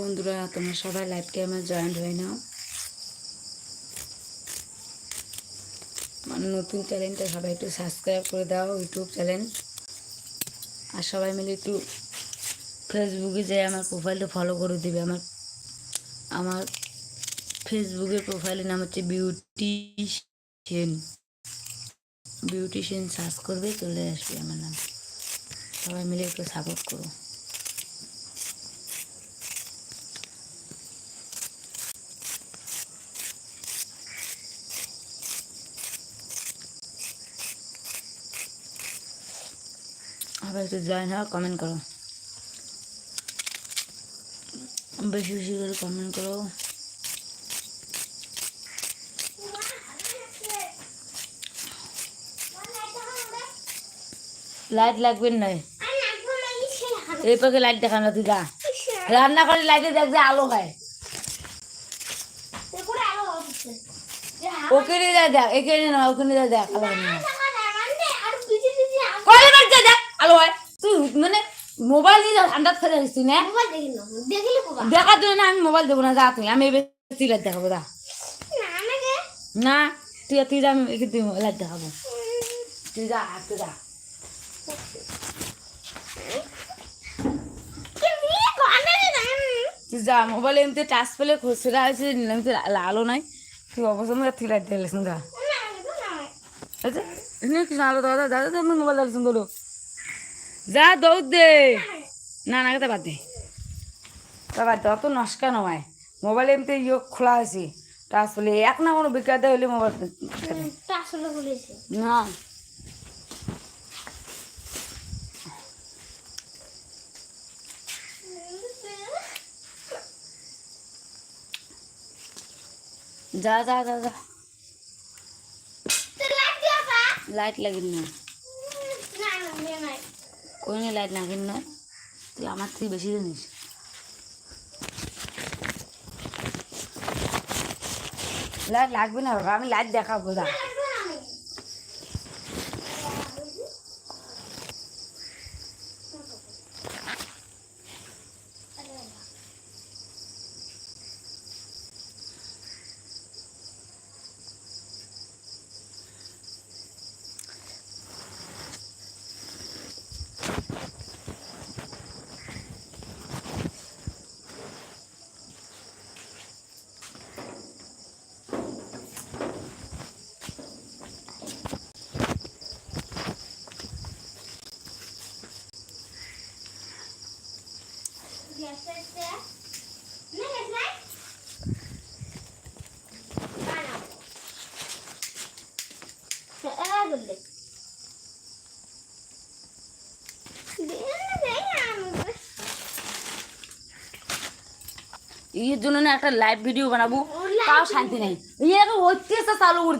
বন্ধুরা, তোমরা সবাই লাইভকে আমার জয়েন্ট হয়ে নাও। আমার নতুন চ্যানেলটা সবাই একটু সাবস্ক্রাইব করে দাও ইউটিউব চ্যানেল আর সবাই মিলে একটু ফেসবুকে যেয়ে আমার প্রোফাইলটা ফলো করে দিবে। আমার আমার ফেসবুকের প্রোফাইলের নাম হচ্ছে বিউটিশিয়ান বিউটিশিয়ান সার্চ করবে, চলে আসবে আমার নাম। সবাই মিলে একটু সাপোর্ট করো। একটু জয়েন হও কমেন্ট করো বেশি বেশি করে কমেন্ট করো লাইট লাগবে না এই পাকে লাইট দেখা না তুই যা রান্না করে লাইটে দেখ যে আলো হয় ওখানে যা দেখ এখানে না ওখানে যা হয় দেখ আলো হয় তুই মানে মোবাইল দিয়ে করে আসছিস না? দেখার জন্য আমি মোবাইল দেবো না যা তুই আমি এবার তুই লাইট দেখাবো যা। না তুই তুই যা আমি তুই লাইট দেখাবো। তুই যা তুই যা। তুই যা মোবাইলে এমনি টাচ পেলে নিলাম তুই আলো নাই। তুই অবসর তুই লাইট না যা আচ্ছা কিছু আলো দাদা দাদা তুমি মোবাইল দিলিস বলো যা দৌড় দে। না না কথা বাদ দে। তা যত নস্কা নয় মোবাইলে এমনি ইয়ে খোলা আছে টাচ পেলে এক না কোনো বিকাতে হলে মোবাইল না। যা যা যা যা। লাইট লাগিন না। কোই লাইট না তুই আমার থেকে বেশি জানিস। লাইট লাগবে না বাবা আমি লাইট দেখাবো যা এর জন্য না একটা লাইভ ভিডিও বানাবো তাও শান্তি নেই ইয়ে অত্যাচার চালু করে